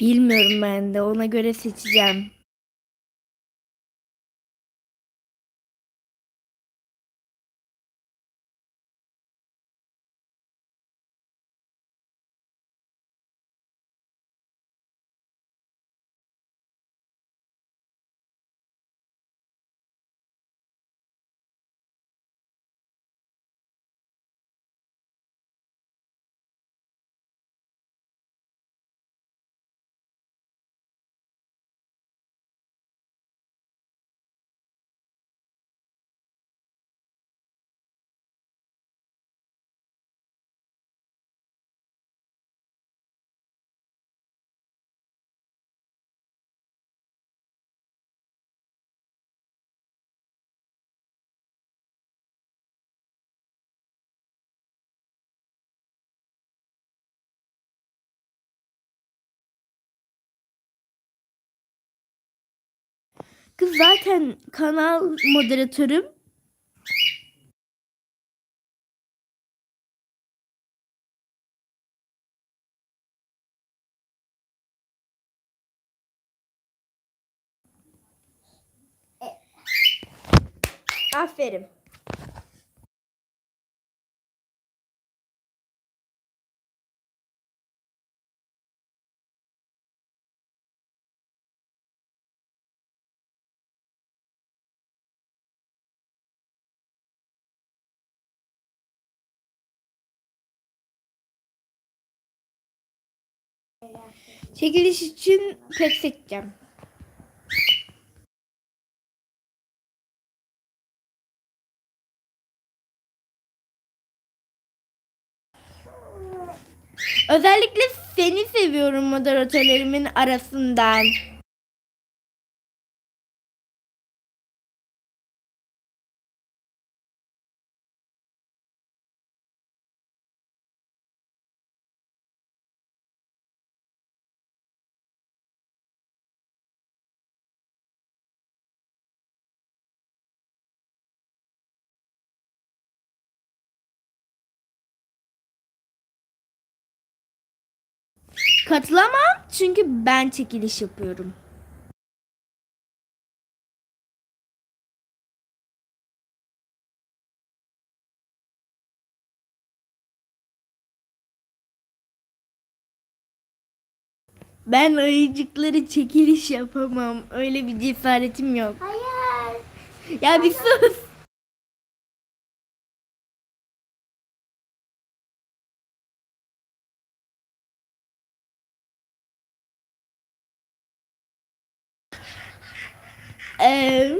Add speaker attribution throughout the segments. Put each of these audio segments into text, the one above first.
Speaker 1: Bilmiyorum ben de ona göre seçeceğim. Kız zaten kanal moderatörüm. Aferin. Çekiliş için pet seçeceğim. Özellikle seni seviyorum moderatörlerimin arasından. Katılamam çünkü ben çekiliş yapıyorum. Ben ayıcıkları çekiliş yapamam. Öyle bir cesaretim yok.
Speaker 2: Hayır.
Speaker 1: Ya bir sus. Ee,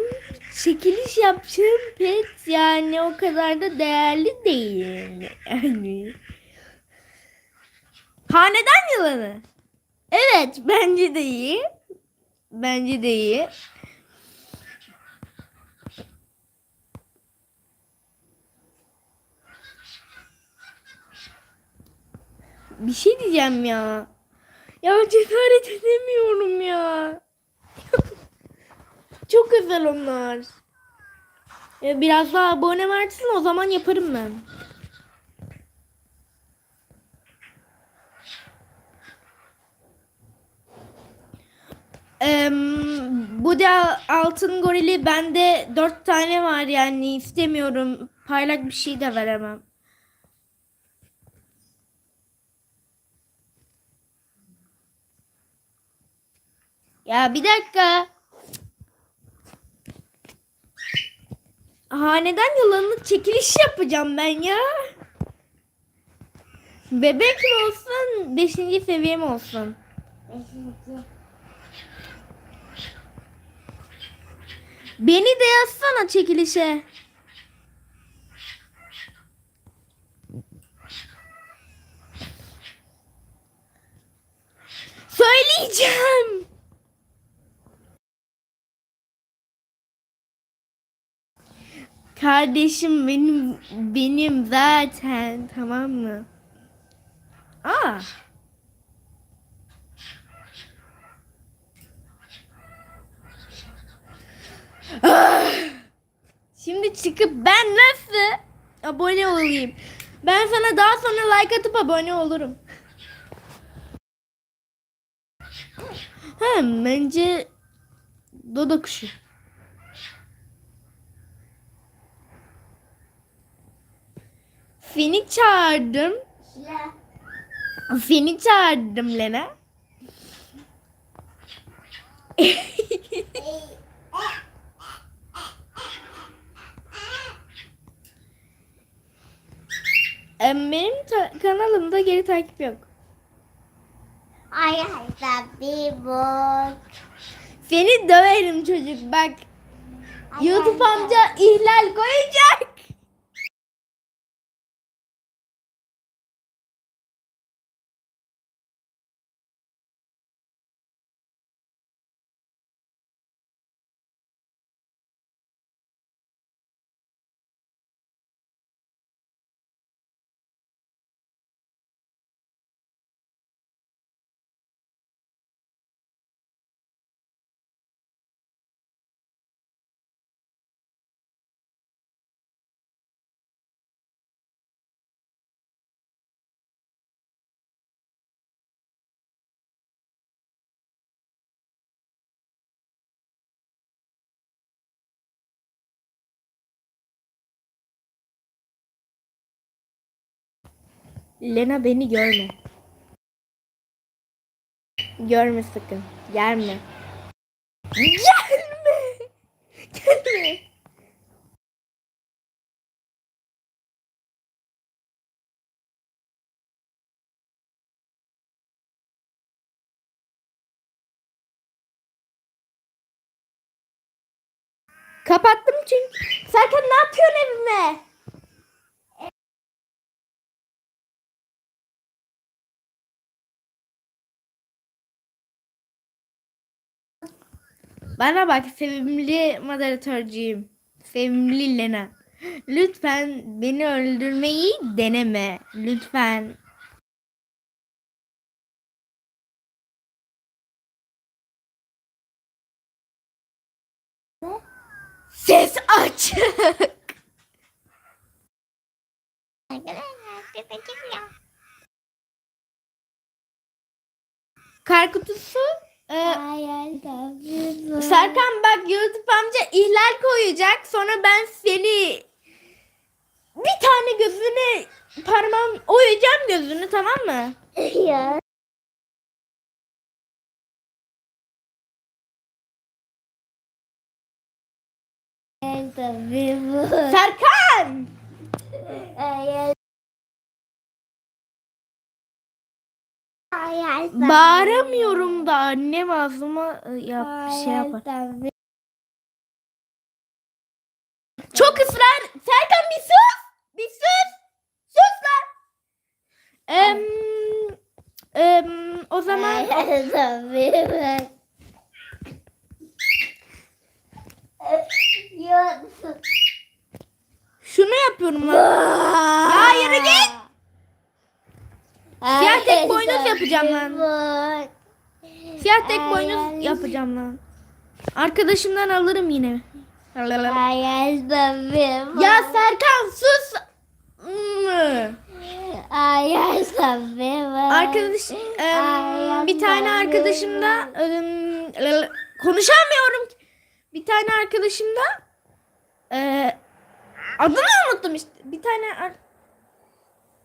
Speaker 1: çekiliş yapacağım pet yani o kadar da değerli değil. Yani. Hanedan yılanı. Evet bence de iyi. Bence de iyi. Bir şey diyeceğim ya. Ya cesaret edemiyorum ya. Güzel onlar. Ya biraz daha abone versin o zaman yaparım ben. Eee, bu da altın gorili bende dört tane var yani istemiyorum. Parlak bir şey de veremem. Ya bir dakika. Haneden yılanı çekiliş yapacağım ben ya. Bebek mi olsun, beşinci seviye mi olsun? Beni de yazsana çekilişe. Söyleyeceğim. Kardeşim benim benim zaten tamam mı? Aa. Ah! Şimdi çıkıp ben nasıl abone olayım? Ben sana daha sonra like atıp abone olurum. Ha bence dodo kuşu. Seni çağırdım.
Speaker 2: Ya.
Speaker 1: Seni çağırdım Lena. Benim kanalımda geri takip yok.
Speaker 2: Arkadaşlar bir bok.
Speaker 1: Seni döverim çocuk bak. YouTube amca ihlal koyacak. Lena beni görme. Görme sakın. Gelme. Gelme. Gelme. Kapattım çünkü. Serkan ne yapıyorsun evime? Bana bak sevimli moderatörcüyüm. Sevimli Lena. Lütfen beni öldürmeyi deneme. Lütfen. Ses açık. Kar kutusu. E,
Speaker 2: bok.
Speaker 1: Serkan bak YouTube amca ihlal koyacak. Sonra ben seni bir tane gözüne parmağım oyacağım gözünü tamam mı?
Speaker 2: Ya. Arkadaşlar bir bok.
Speaker 1: Serkan!
Speaker 2: Arkadaşlar. Arkadaşlar.
Speaker 1: Bağıramıyorum da annem ağzıma e, yap, şey yapar. Çok ısrar. Serkan bir sus. Bir sus. Sus lan. Em, em, o zaman şunu yapıyorum lan. Ya yürü git. Siyah tek boynuz yapacağım lan.
Speaker 2: lan.
Speaker 1: Siyah tek boynuz yapacağım lan. Arkadaşımdan alırım yine. Ya Serkan sus. Arkadaş em, bir tane arkadaşım da em, l- konuşamıyorum. Bir tane arkadaşım da e, adını unuttum işte. Bir tane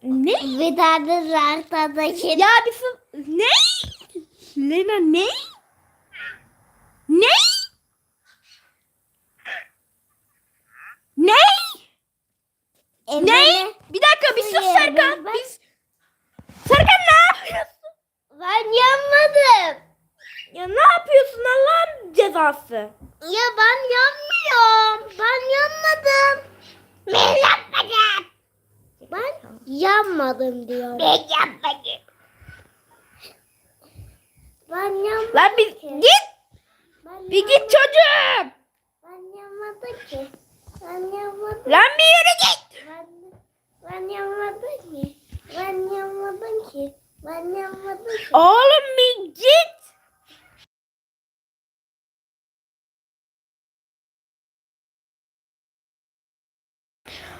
Speaker 1: ne?
Speaker 2: Tane zartadaki
Speaker 1: Ya bir sus. Ne? Lena ne? Ne? Ne? Ne? Bir dakika bir sus Serkan.
Speaker 2: ben-
Speaker 1: Biz... Serkan ne yapıyorsun?
Speaker 2: Ben yanmadım.
Speaker 1: Ya ne yapıyorsun Allah'ın cezası?
Speaker 2: Ya ben yanmıyorum. Ben yanmadım. Ben yanmadım. Ben yanmadım diyorum. Ben yanmadım. Ben yanmadım
Speaker 1: Lan bir
Speaker 2: ki.
Speaker 1: git.
Speaker 2: Ben
Speaker 1: Bir git çocuğum.
Speaker 2: Ben yanmadım ki. Ben yanmadım.
Speaker 1: Lan bir yürü git.
Speaker 2: Ben, ben yanmadım ki. Ben yanmadım ki. Ben yanmadım ki.
Speaker 1: Oğlum bir git.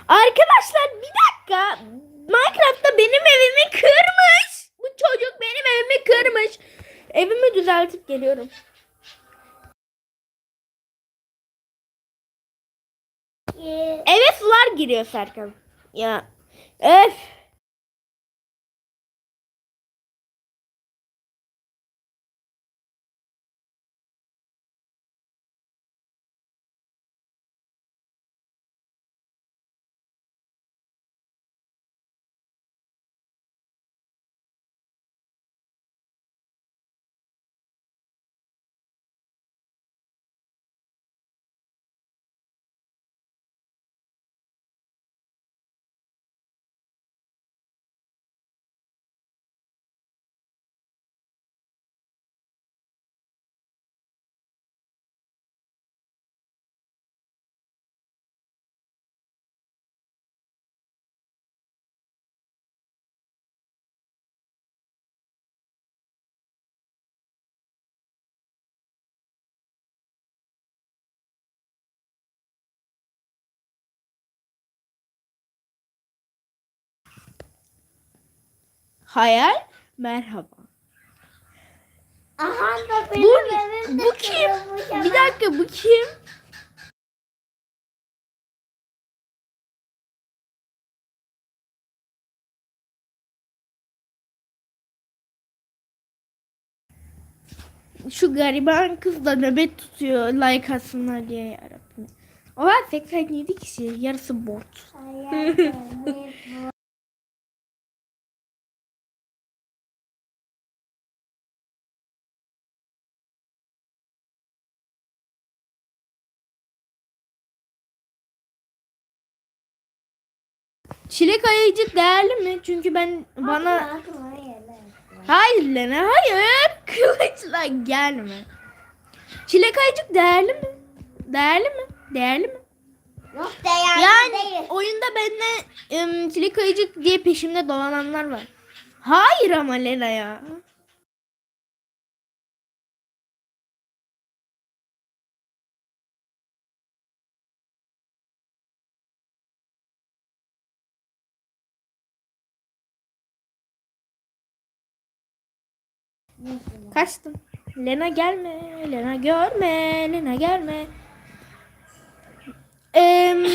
Speaker 1: Arkadaşlar bir dakika. Minecraft'ta benim evimi kırmış. Bu çocuk benim evimi kırmış. Evimi düzeltip geliyorum.
Speaker 2: Ee,
Speaker 1: Eve sular giriyor Serkan. Ya. Öf. Hayal. Merhaba.
Speaker 2: aha da benim
Speaker 1: Bu,
Speaker 2: evim de
Speaker 1: bu kim? Bir dakika bu kim? Şu gariban kız da nöbet tutuyor like atsınlar diye yarabbim. Oha 87 kişi yarısı bot. Çilek ayıcık değerli mi? Çünkü ben bana
Speaker 2: Aklıma, aklıma geldi.
Speaker 1: Hayır Lena hayır. Kılıçla gelme. Çilek ayıcık değerli mi? Değerli mi? Değerli mi?
Speaker 2: Yok değerli
Speaker 1: Yani
Speaker 2: değil.
Speaker 1: oyunda benimle ım, çilek ayıcık diye peşimde dolananlar var. Hayır ama Lena ya. Kaçtım. Lena gelme. Lena görme. Lena gelme. Em,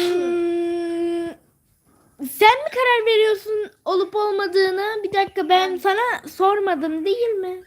Speaker 1: sen mi karar veriyorsun olup olmadığını? Bir dakika ben sana sormadım değil mi?